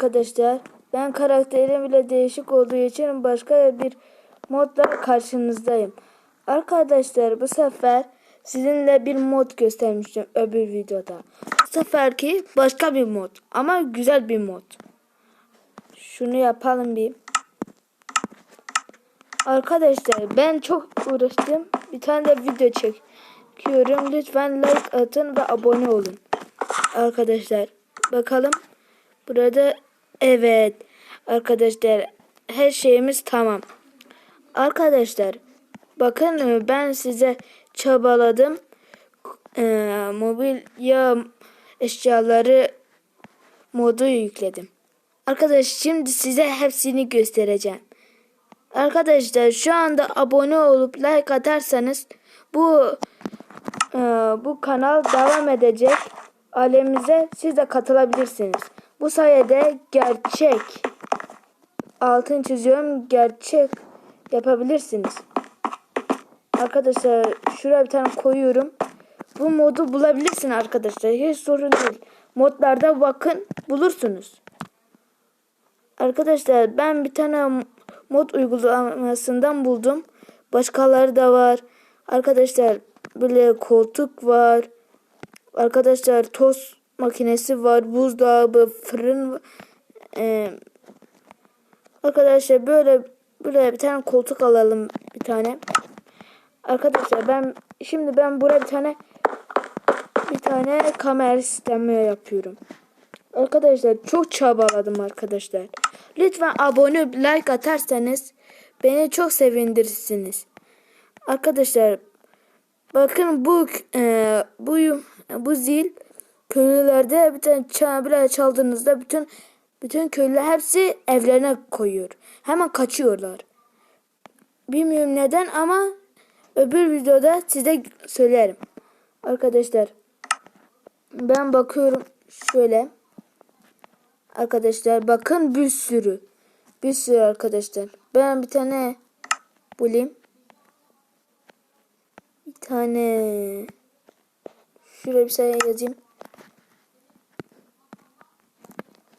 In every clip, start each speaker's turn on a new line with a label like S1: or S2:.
S1: arkadaşlar. Ben karakterim bile değişik olduğu için başka bir modla karşınızdayım. Arkadaşlar bu sefer sizinle bir mod göstermiştim öbür videoda. Bu seferki başka bir mod ama güzel bir mod. Şunu yapalım bir. Arkadaşlar ben çok uğraştım. Bir tane de video çekiyorum. Lütfen like atın ve abone olun. Arkadaşlar bakalım. Burada evet. Arkadaşlar her şeyimiz tamam. Arkadaşlar bakın e, ben size çabaladım. Ee, mobilya eşyaları modu yükledim. Arkadaşlar şimdi size hepsini göstereceğim. Arkadaşlar şu anda abone olup like atarsanız bu e, bu kanal devam edecek. Ailemize siz de katılabilirsiniz. Bu sayede gerçek altın çiziyorum gerçek yapabilirsiniz. Arkadaşlar şuraya bir tane koyuyorum. Bu modu bulabilirsin arkadaşlar. Hiç sorun değil. Modlarda bakın bulursunuz. Arkadaşlar ben bir tane mod uygulamasından buldum. Başkaları da var. Arkadaşlar böyle koltuk var. Arkadaşlar tost makinesi var. Buzdolabı, fırın. Ee, arkadaşlar böyle böyle bir tane koltuk alalım bir tane. Arkadaşlar ben şimdi ben buraya bir tane bir tane kamera sistemi yapıyorum. Arkadaşlar çok çabaladım arkadaşlar. Lütfen abone like atarsanız beni çok sevindirirsiniz. Arkadaşlar bakın bu e, bu bu zil köylülerde bir tane çabila çaldığınızda bütün bütün köylüler hepsi evlerine koyuyor. Hemen kaçıyorlar. Bilmiyorum neden ama öbür videoda size söylerim. Arkadaşlar ben bakıyorum şöyle. Arkadaşlar bakın bir sürü. Bir sürü arkadaşlar. Ben bir tane bulayım. Bir tane şuraya bir şey yazayım.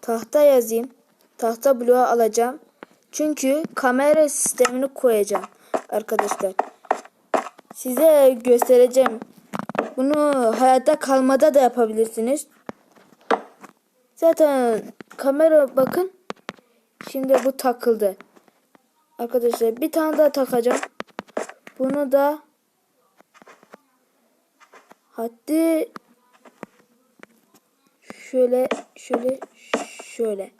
S1: Tahta yazayım. Tahta bloğu alacağım. Çünkü kamera sistemini koyacağım arkadaşlar. Size göstereceğim. Bunu hayatta kalmada da yapabilirsiniz. Zaten kamera bakın. Şimdi bu takıldı. Arkadaşlar bir tane daha takacağım. Bunu da hadi şöyle şöyle şöyle.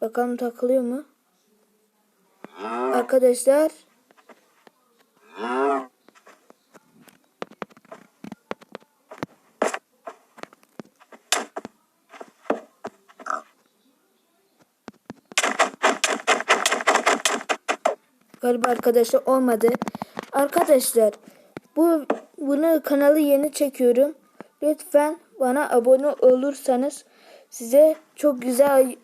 S1: Bakalım takılıyor mu? Arkadaşlar Galiba arkadaşlar olmadı. Arkadaşlar bu bunu kanalı yeni çekiyorum. Lütfen bana abone olursanız size çok güzel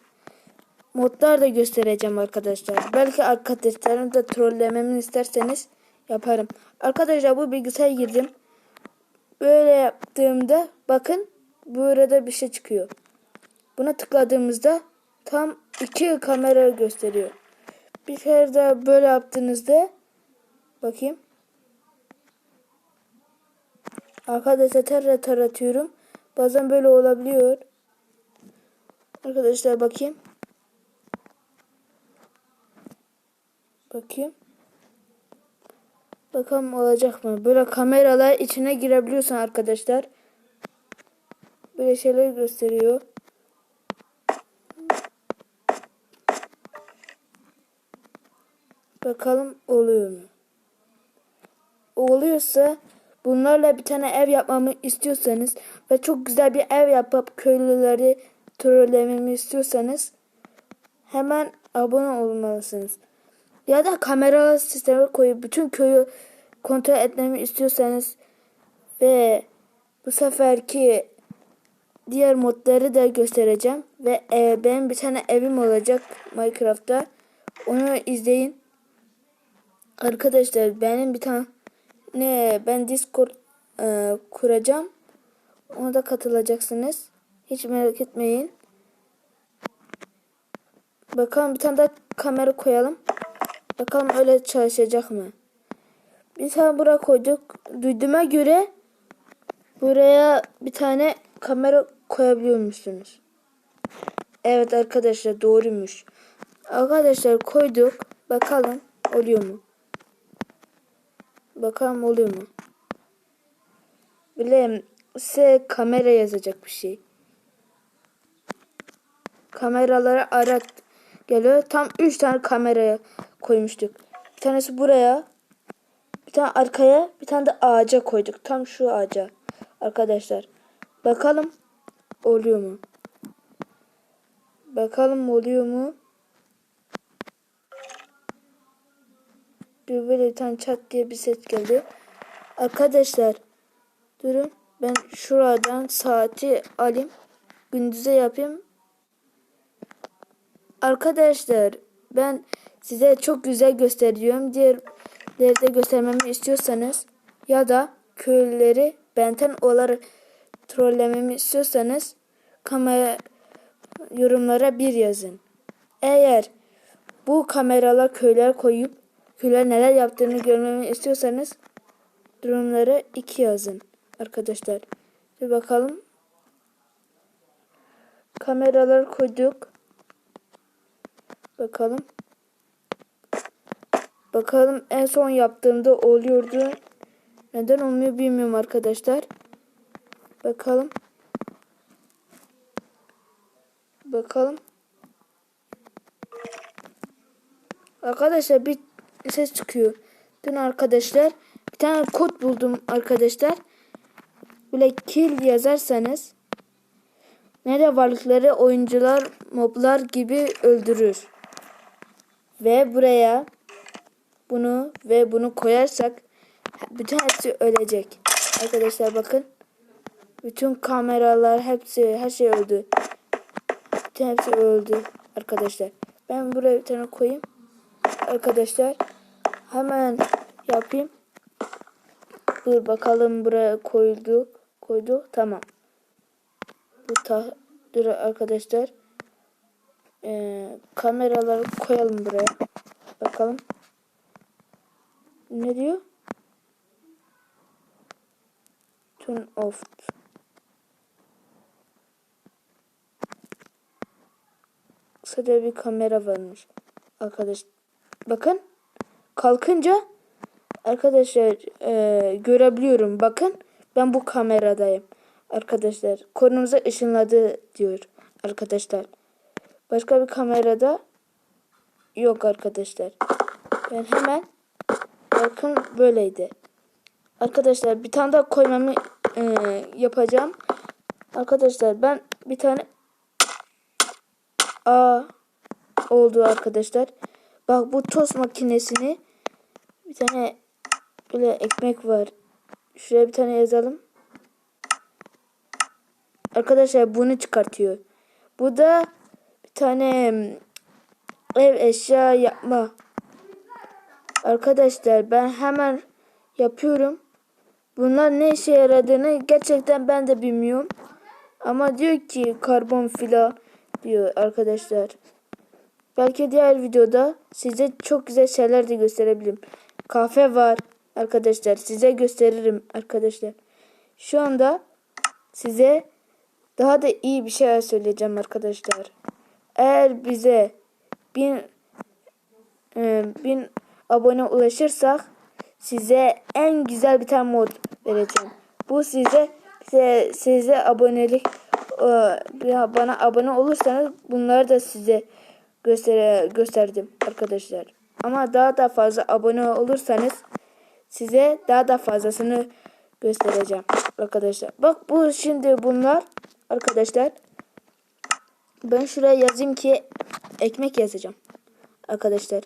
S1: modlar da göstereceğim arkadaşlar. Belki arkadaşlarım da trollememi isterseniz yaparım. Arkadaşlar bu bilgisayara girdim. Böyle yaptığımda bakın burada bir şey çıkıyor. Buna tıkladığımızda tam iki kamera gösteriyor. Bir kere daha böyle yaptığınızda bakayım. Arkadaşlar terre taratıyorum. Bazen böyle olabiliyor. Arkadaşlar bakayım. Bakayım. Bakalım olacak mı? Böyle kameralar içine girebiliyorsun arkadaşlar. Böyle şeyler gösteriyor. Bakalım oluyor mu? Oluyorsa bunlarla bir tane ev yapmamı istiyorsanız ve çok güzel bir ev yapıp köylüleri trollememi istiyorsanız hemen abone olmalısınız. Ya da kamera sistemi koyup bütün köyü kontrol etmemi istiyorsanız ve bu seferki diğer modları da göstereceğim ve e, benim bir tane evim olacak Minecraft'ta. Onu izleyin. Arkadaşlar benim bir tane ne ben Discord e, kuracağım. Ona da katılacaksınız. Hiç merak etmeyin. Bakalım bir tane daha kamera koyalım. Bakalım öyle çalışacak mı? Bir tane buraya koyduk. Duyduğuma göre buraya bir tane kamera koyabiliyormuşsunuz. Evet arkadaşlar doğruymuş. Arkadaşlar koyduk. Bakalım oluyor mu? Bakalım oluyor mu? Bileyim size kamera yazacak bir şey. Kameraları arat geliyor. Tam 3 tane kameraya koymuştuk. Bir tanesi buraya. Bir tane arkaya. Bir tane de ağaca koyduk. Tam şu ağaca. Arkadaşlar. Bakalım oluyor mu? Bakalım oluyor mu? Dur böyle bir tane çat diye bir ses geldi. Arkadaşlar durun ben şuradan saati alayım. Gündüze yapayım. Arkadaşlar ben size çok güzel gösteriyorum. Diğerleri göstermemi istiyorsanız ya da köylüleri benten olarak trollememi istiyorsanız kamera yorumlara bir yazın. Eğer bu kameralar köyler koyup köyler neler yaptığını görmemi istiyorsanız durumları iki yazın arkadaşlar. Bir bakalım. Kameralar koyduk. Bakalım. Bakalım en son yaptığımda oluyordu. Neden olmuyor bilmiyorum arkadaşlar. Bakalım. Bakalım. Arkadaşlar bir ses çıkıyor. Dün arkadaşlar bir tane kod buldum arkadaşlar. Böyle kill yazarsanız nerede varlıkları oyuncular moblar gibi öldürür. Ve buraya bunu ve bunu koyarsak bütün hepsi ölecek. Arkadaşlar bakın. Bütün kameralar hepsi her şey öldü. Bütün hepsi öldü arkadaşlar. Ben buraya bir tane koyayım. Arkadaşlar hemen yapayım. Dur bakalım buraya koyduk. Koyduk. Tamam. Bu ta dur arkadaşlar. Ee, kameraları koyalım buraya. Bakalım. Ne diyor? Turn off. Sadece bir kamera varmış. Arkadaş bakın. Kalkınca arkadaşlar e, görebiliyorum. Bakın ben bu kameradayım. Arkadaşlar konumuza ışınladı diyor arkadaşlar. Başka bir kamerada yok arkadaşlar. Ben hemen bakın böyleydi. Arkadaşlar bir tane daha koymamı e, yapacağım. Arkadaşlar ben bir tane A oldu arkadaşlar. Bak bu tost makinesini bir tane böyle ekmek var. Şuraya bir tane yazalım. Arkadaşlar bunu çıkartıyor. Bu da tane ev eşya yapma. Arkadaşlar ben hemen yapıyorum. Bunlar ne işe yaradığını gerçekten ben de bilmiyorum. Ama diyor ki karbon fila diyor arkadaşlar. Belki diğer videoda size çok güzel şeyler de gösterebilirim. Kahve var arkadaşlar. Size gösteririm arkadaşlar. Şu anda size daha da iyi bir şeyler söyleyeceğim arkadaşlar. Eğer bize bin, e, bin abone ulaşırsak size en güzel bir tane mod vereceğim. Bu size size, size abonelik e, bana abone olursanız bunları da size göster gösterdim arkadaşlar. Ama daha da fazla abone olursanız size daha da fazlasını göstereceğim arkadaşlar. Bak bu şimdi bunlar arkadaşlar. Ben şuraya yazayım ki ekmek yazacağım arkadaşlar.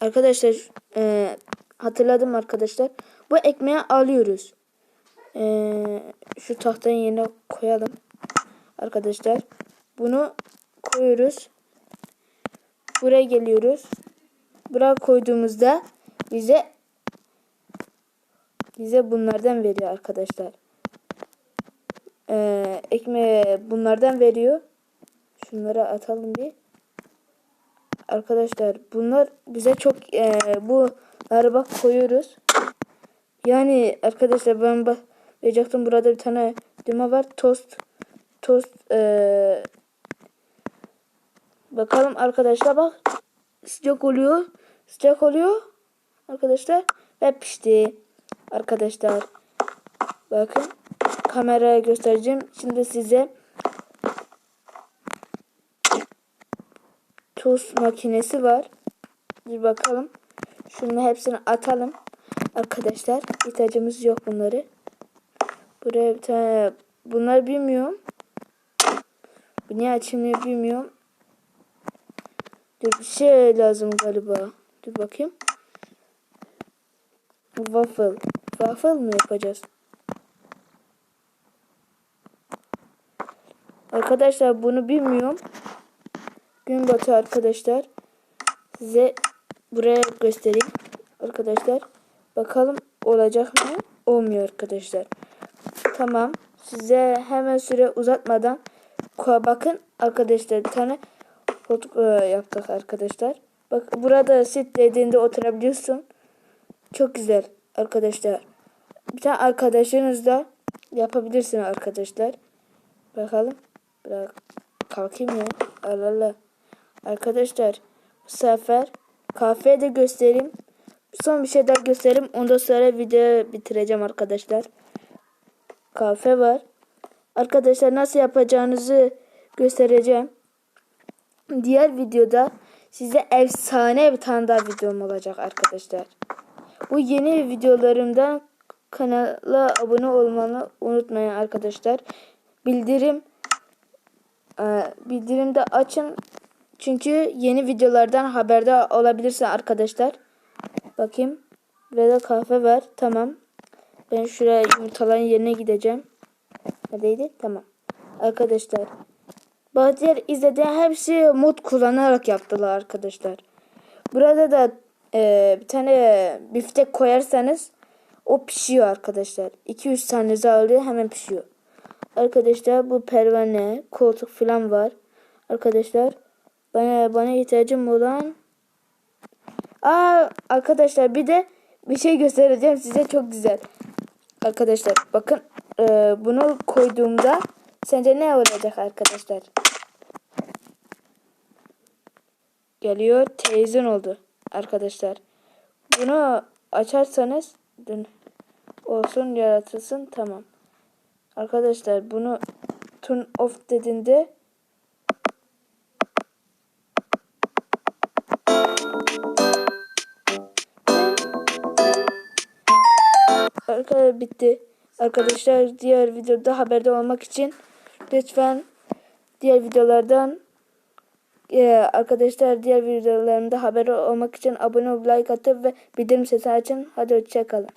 S1: Arkadaşlar e, hatırladım arkadaşlar. Bu ekmeği alıyoruz. E, şu tahtanın yerine koyalım. Arkadaşlar bunu koyuyoruz. Buraya geliyoruz. Buraya koyduğumuzda bize bize bunlardan veriyor arkadaşlar. Ee, ekme bunlardan veriyor. Şunları atalım bir. Arkadaşlar bunlar bize çok e, bunları bak koyuyoruz. Yani arkadaşlar ben bak verecektim burada bir tane düğme var. Tost tost e, bakalım arkadaşlar bak sıcak oluyor. Sıcak oluyor arkadaşlar ve pişti. Arkadaşlar bakın kameraya göstereceğim. Şimdi size tost makinesi var. Bir bakalım. Şunu hepsini atalım. Arkadaşlar ihtiyacımız yok bunları. Buraya bir tane bunlar bilmiyorum. Bu niye açılmıyor bilmiyorum. Dur bir şey lazım galiba. Dur bakayım. Waffle. Waffle mı yapacağız? Arkadaşlar bunu bilmiyorum. Gün batı arkadaşlar. Size buraya göstereyim. Arkadaşlar. Bakalım olacak mı? Olmuyor arkadaşlar. Tamam. Size hemen süre uzatmadan bakın arkadaşlar bir tane foto e, yaptık arkadaşlar. Bak burada sit dediğinde oturabiliyorsun. Çok güzel arkadaşlar. Bir tane arkadaşınızla yapabilirsiniz arkadaşlar. Bakalım. Bırak kalkayım ya. Allah. Arkadaşlar bu sefer kahve de göstereyim. Son bir şey daha göstereyim. Ondan sonra video bitireceğim arkadaşlar. Kahve var. Arkadaşlar nasıl yapacağınızı göstereceğim. Diğer videoda size efsane bir tane daha videom olacak arkadaşlar. Bu yeni videolarımdan kanala abone olmanı unutmayın arkadaşlar. Bildirim e, bildirim de açın. Çünkü yeni videolardan haberdar olabilirsin arkadaşlar. Bakayım. Burada kahve var. Tamam. Ben şuraya yumurtaların yerine gideceğim. Neredeydi? Tamam. Arkadaşlar. Bazıları izlediği hepsi mod kullanarak yaptılar arkadaşlar. Burada da e, bir tane biftek koyarsanız o pişiyor arkadaşlar. 2-3 saniyenizi alıyor hemen pişiyor. Arkadaşlar bu pervane, koltuk falan var. Arkadaşlar bana bana ihtiyacım olan Aa arkadaşlar bir de bir şey göstereceğim size çok güzel. Arkadaşlar bakın e, bunu koyduğumda sence ne olacak arkadaşlar? Geliyor televizyon oldu arkadaşlar. Bunu açarsanız dün olsun yaratılsın tamam. Arkadaşlar bunu turn off dediğinde Arkadaşlar bitti. Arkadaşlar diğer videoda haberde olmak için lütfen diğer videolardan e, arkadaşlar diğer videolarımda haber olmak için abone ol, like atıp ve bildirim sesi açın. Hadi hoşçakalın.